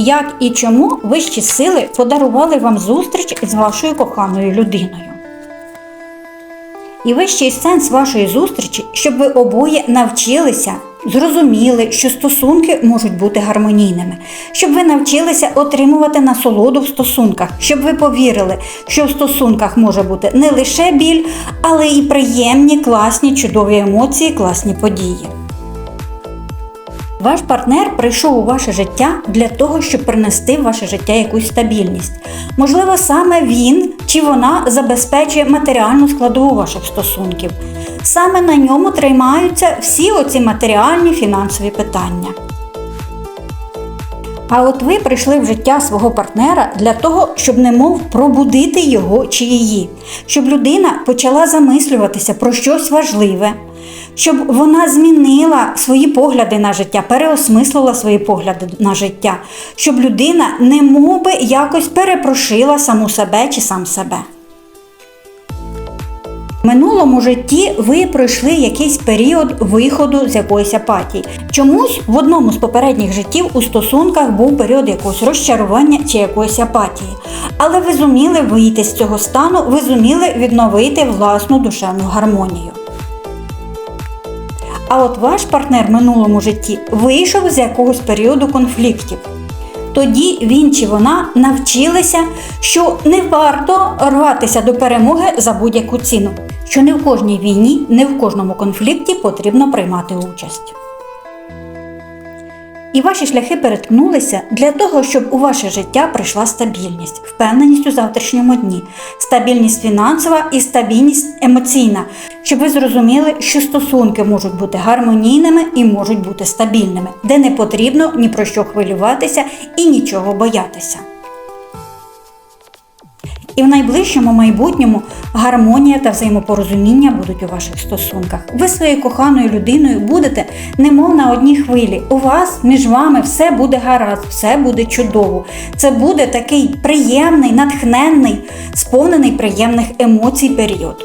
як і чому вищі сили подарували вам зустріч з вашою коханою людиною. І вищий сенс вашої зустрічі, щоб ви обоє навчилися, зрозуміли, що стосунки можуть бути гармонійними, щоб ви навчилися отримувати насолоду в стосунках, щоб ви повірили, що в стосунках може бути не лише біль, але і приємні, класні, чудові емоції, класні події. Ваш партнер прийшов у ваше життя для того, щоб принести в ваше життя якусь стабільність. Можливо, саме він чи вона забезпечує матеріальну складову ваших стосунків. Саме на ньому тримаються всі оці матеріальні фінансові питання. А от ви прийшли в життя свого партнера для того, щоб немов пробудити його чи її, щоб людина почала замислюватися про щось важливе, щоб вона змінила свої погляди на життя, переосмислила свої погляди на життя, щоб людина немов би якось перепрошила саму себе чи сам себе. Минулому житті ви пройшли якийсь період виходу з якоїсь апатії. Чомусь в одному з попередніх життів у стосунках був період якогось розчарування чи якоїсь апатії. Але ви зуміли вийти з цього стану, ви зуміли відновити власну душевну гармонію. А от ваш партнер в минулому житті вийшов з якогось періоду конфліктів. Тоді він чи вона навчилися, що не варто рватися до перемоги за будь-яку ціну, що не в кожній війні, не в кожному конфлікті потрібно приймати участь. І ваші шляхи переткнулися для того, щоб у ваше життя прийшла стабільність, впевненість у завтрашньому дні, стабільність фінансова і стабільність емоційна, щоб ви зрозуміли, що стосунки можуть бути гармонійними і можуть бути стабільними, де не потрібно ні про що хвилюватися і нічого боятися. І в найближчому майбутньому гармонія та взаємопорозуміння будуть у ваших стосунках. Ви своєю коханою людиною будете немов на одній хвилі. У вас між вами все буде гаразд, все буде чудово. Це буде такий приємний, натхненний, сповнений приємних емоцій період.